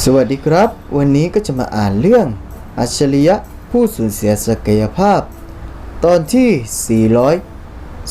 สวัสดีครับ วันนี้ก็จะมาอ่านเรื่อง อัจฉริยะผู้สูญเสียศักยภาพ ตอนที่ 400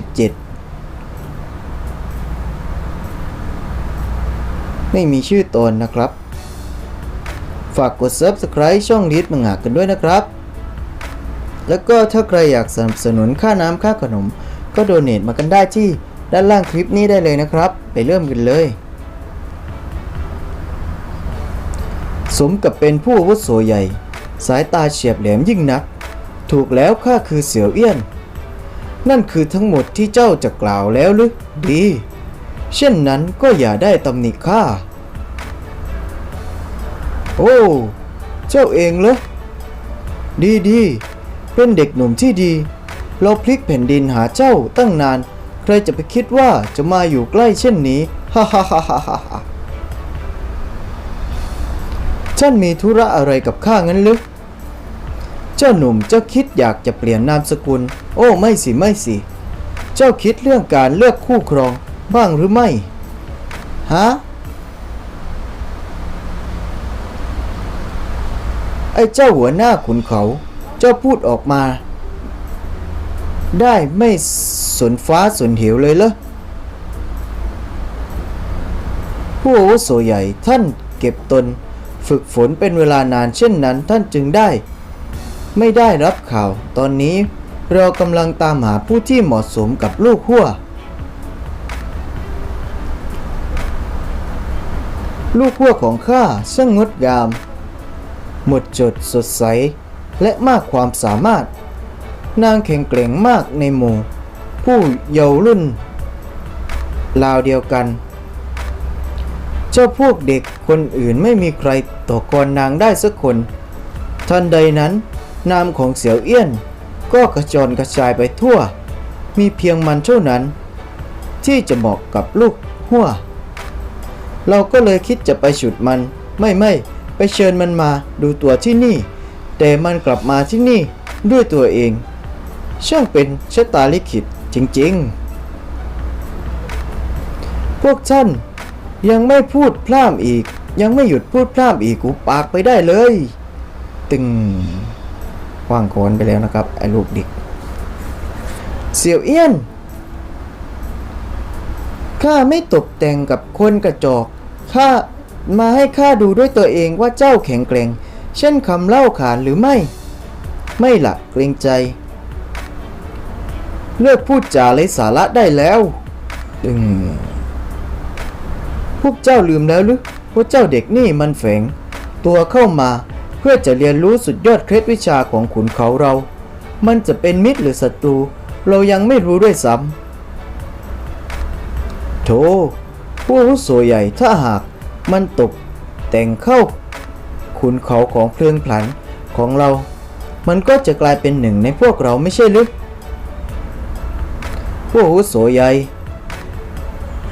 247 ไม่มีชื่อตอนนะครับ ฝากกด Subscribe ช่องลิทมังงะกันด้วยนะครับ แล้วก็ถ้าใครอยากสนับสนุนค่าน้ำค่าขนม ก็โดเนทมากันได้ที่ด้านล่างคลิปนี้ได้เลยนะครับ ไปเริ่มกันเลย สมกับเป็นผู้วุโสใหญ่ สายตาเฉียบแหลมยิ่งนัก ถูกแล้วข้าคือเสี่ยวเอี้ยน นั่นคือทั้งหมดที่เจ้าจะกล่าวแล้วหรือดี เช่นนั้นก็อย่าได้ตำหนิข้า โอ้ เจ้าเองเหรอดีดีเป็นเด็กหนุ่มที่ดี เราพลิกแผ่นดินหาเจ้าตั้งนาน ใครจะไปคิดว่าจะมาอยู่ใกล้เช่นนี้ ฮ่าฮ่าฮ่าฮ่า ท่านมีธุระอะไรกับข้างั้นหรือเจ้าหนุ่มเจ้าคิดอยากจะเปลี่ยนนามสกุล โอ้ไม่สิไม่สิ เจ้าคิดเรื่องการเลือกคู่ครองบ้างหรือไม่ฮะไอ้เจ้าหัวหน้าขุนเขา เจ้าพูดออกมา ได้ไม่สนฟ้าสนเหวเลยเหรอผู้อาวุโสใหญ่ท่านเก็บตน ฝึกฝนเป็นเวลานานเช่นนั้นท่านจึงได้ ไม่ได้รับข่าว ตอนนี้เรากำลังตามหาผู้ที่เหมาะสมกับลูกหัวลูกหัวของข้าช่างงดงาม หมดจดสดใส และมากความสามารถ นางแข็งแกร่งมากในหมู่ ผู้เยาว์รุ่นราวเดียวกัน จ้าพวกเด็กคนอื่นไม่มีใครต่อกรนางได้สักคน ทันใดนั้น นามของเสี่ยวเอี้ยน ก็กระจรกระจายไปทั่ว มีเพียงมันเท่านั้น ที่จะเหมาะกับลูกหัวเราก็เลยคิดจะไปฉุดมัน ไม่ไม่ไปเชิญมันมาดูตัวที่นี่ แต่มันกลับมาที่นี่ด้วยตัวเอง ช่างเป็นชะตาลิขิตจริงๆ พวกท่าน ยังไม่พูดพร่ำอีก ยังไม่หยุดพูดพร่ำอีกกูปากไปได้เลย ตึงคว้างโคนไปแล้วนะครับไอ้ลูกเด็กเสี่ยวเอี้ยนข้าไม่ตกแต่งกับคนกระจอกข้ามาให้ข้าดูด้วยตัวเองว่าเจ้าแข็งแกร่ง เช่นคำเล่าขานหรือไม่ ไม่ละเกรงใจ เลิกพูดจาไร้สาระได้แล้วตึง วกเจ้าลืมแล้วหรือว่าเจ้าเด็กนี่มันแฝง ตัวเข้ามาเพื่อจะเรียนรู้สุดยอดเคล็ดวิชาของขุนเขาเรา มันจะเป็นมิตรหรือศัตรู เรายังไม่รู้ด้วยซ้ำโธ่ผู้วุโสใหญ่ถ้าหากมันตกแต่งเข้า ขุนเขาของเพลิงพลันของเรา มันก็จะกลายเป็นหนึ่งในพวกเราไม่ใช่หรือผู้วุโสใหญ่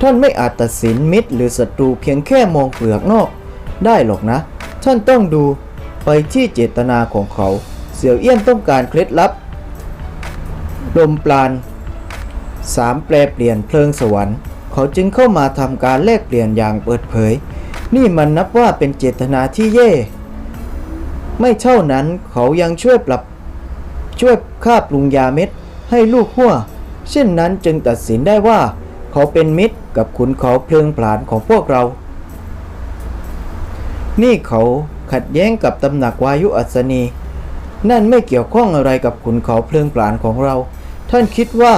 ท่านไม่อาจตัดสินมิตรหรือศัตรูเพียงแค่มองเปลือกนอก ได้หรอกนะ ท่านต้องดูไปที่เจตนาของเขา เสี่ยวเอี้ยนต้องการเคล็ดลับ ลมปราณสามแปลเปลี่ยนเพลิงสวรรค์ เขาจึงเข้ามาทำการแลกเปลี่ยนอย่างเปิดเผย นี่มันนับว่าเป็นเจตนาที่แย่ ไม่เท่านั้นเขายังช่วยปรับช่วยค่าปรุงยาเม็ดให้ลูกหัว เช่นนั้นจึงตัดสินได้ว่า เขาเป็นมิตรกับขุนเขาเพลิงผลาญของพวกเรา นี่เขาขัดแย้งกับตำหนักวายุอัศนี นั่นไม่เกี่ยวข้องอะไรกับขุนเขาเพลิงผลาญของเรา ท่านคิดว่า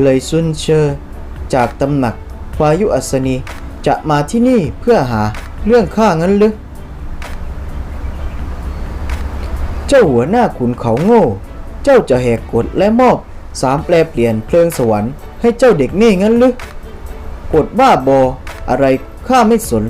เลยซุนเชอจากตำหนักวายุอัศนีจะมาที่นี่เพื่อหาเรื่องข้างั้นหรือ เจ้าหัวหน้าขุนเขาโง่ เจ้าจะแหกกฎและมอบสามแปลเปลี่ยนเพลิงสวรรค์ ให้เจ้าเด็กนี่งั้นหรือกฎบ้าบอ อะไรข้าไม่สน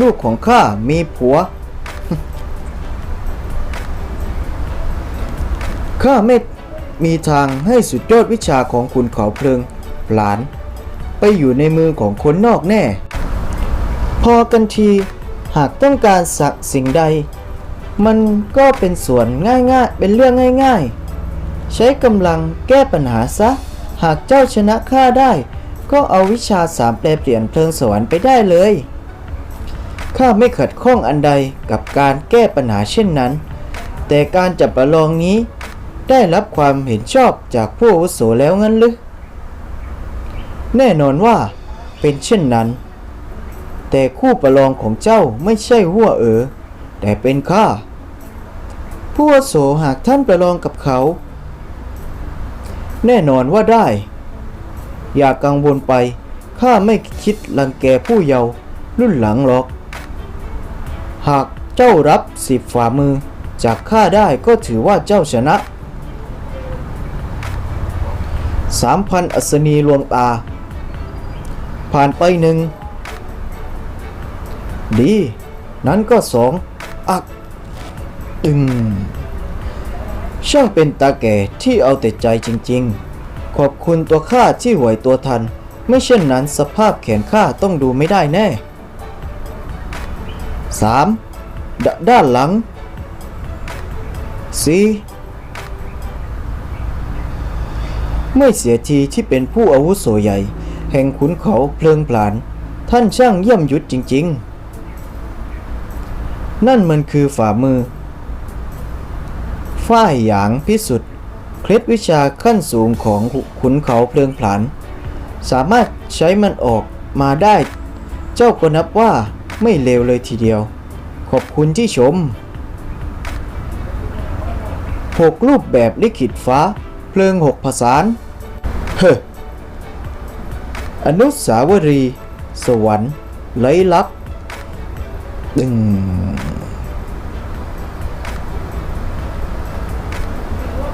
ลูกของข้ามีผัว ข้าไม่มีทางให้สุดยอดวิชาของคุณเขาเพลิงหลาน ไปอยู่ในมือของคนนอกแน่ พอกันทีหากต้องการสักสิ่งใด มันก็เป็นส่วนง่ายๆ เป็นเรื่องง่าย ๆ ใช้กำลังแก้ปัญหาซะ หากเจ้าชนะข้าได้ ก็เอาวิชาสามแปลเปลี่ยนเพลิงสวรรค์ไปได้เลย ข้าไม่ขัดข้องอันใดกับการแก้ปัญหาเช่นนั้น แต่การจับประลองนี้ได้รับความเห็นชอบจากผู้อาวุโสแล้วงั้นหรือ แน่นอนว่าเป็นเช่นนั้น แต่คู่ประลองของเจ้าไม่ใช่หัวเอ๋อแต่เป็นข้าผู้อาวุโสหากท่านประลองกับเขา แน่นอนว่าได้ อย่ากังวลไป ข้าไม่คิดรังแกผู้เยาว์รุ่นหลังหรอก หากเจ้ารับสิบฝ่ามือ จากข้าได้ก็ถือว่าเจ้าชนะสามพันอัศนีลวงตา ผ่านไปหนึ่ง ดี นั้นก็สองอัก ตึง ช่างเป็นตาแก่ที่เอาแต่ใจจริงๆ ขอบคุณตัวข้าที่ไหวตัวทัน ไม่เช่นนั้นสภาพแขนข้าต้องดูไม่ได้แน่ 3. ดด้านหลัง 4. ไม่เสียทีที่เป็นผู้อาวุโสใหญ่ แห่งขุนเขาเพลิงผลาญท่านช่างเยี่ยมยุทธจริงๆ นั่นมันคือฝ่ามือ ฝ้ายหยางพิสุทธิ์เคล็ดวิชาขั้นสูงของขุนเขาเพลิงผลาญสามารถใช้มันออกมาได้ เจ้าก็นับว่าไม่เลวเลยทีเดียว ขอบคุณที่ชมหกรูปแบบลิขิตฟ้า เพลิงหกผสานเฮ้ออนุสาวรีย์สวรรค์ไล้ลักษณ์ดึง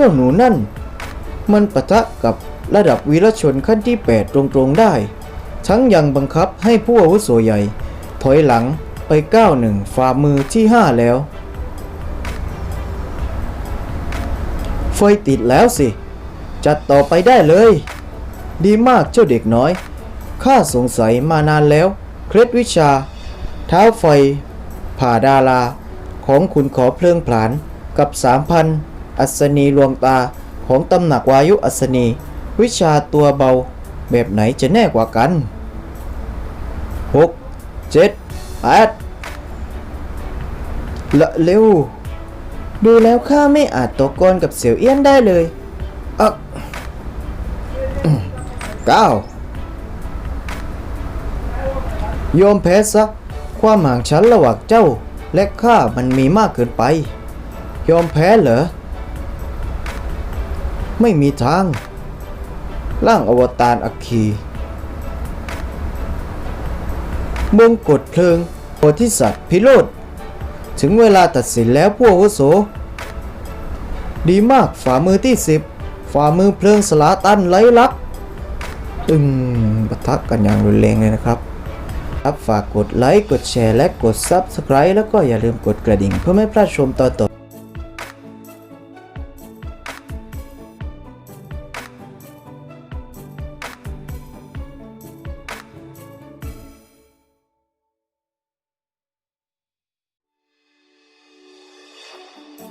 เจ้าหนูนั่น มันปะทะกับระดับวีรชนขั้นที่ 8 ตรงๆได้ ทั้งยังบังคับให้ผู้อาวุโสใหญ่ ถอยหลังไปก้าวหนึ่งฝ่ามือที่ 5 แล้ว ไฟติดแล้วสิ จัดต่อไปได้เลย ดีมากเจ้าเด็กน้อย ข้าสงสัยมานานแล้ว เคล็ดวิชา เท้าไฟ ผ่าดาราของขุนขอเพลิงผลาญกับสามพัน อัศนีลวงตาของตำหนักวายุอัศนี วิชาตัวเบาแบบไหนจะแน่กว่ากันหกเจ็ดแปดละเร็ว ดูแล้วข้าไม่อาจตกกรกับเสี่ยวเอี้ยนได้เลยอักเก้าโยมแพ้ซะความห่างชั้นระหว่างเจ้าและข้ามันมีมากเกินไป ยอมแพ้เหรอ ไม่มีทาง ร่างอวตารอัคคีมงกฎเพลิงโพธิสัตว์พิโรธถึงเวลาตัดสินแล้วพวกวโส ดีมากฝ่ามือที่สิบฝ่ามือเพลิงสลาตันไร้ลักตึงปะทะกันอย่างรุนแรงเลยนะครับครับฝากกดไลค์ กดแชร์ และกด Subscribe แล้วก็อย่าลืมกดกระดิ่ง เพื่อไม่พลาดชมตอนต่อ Oh,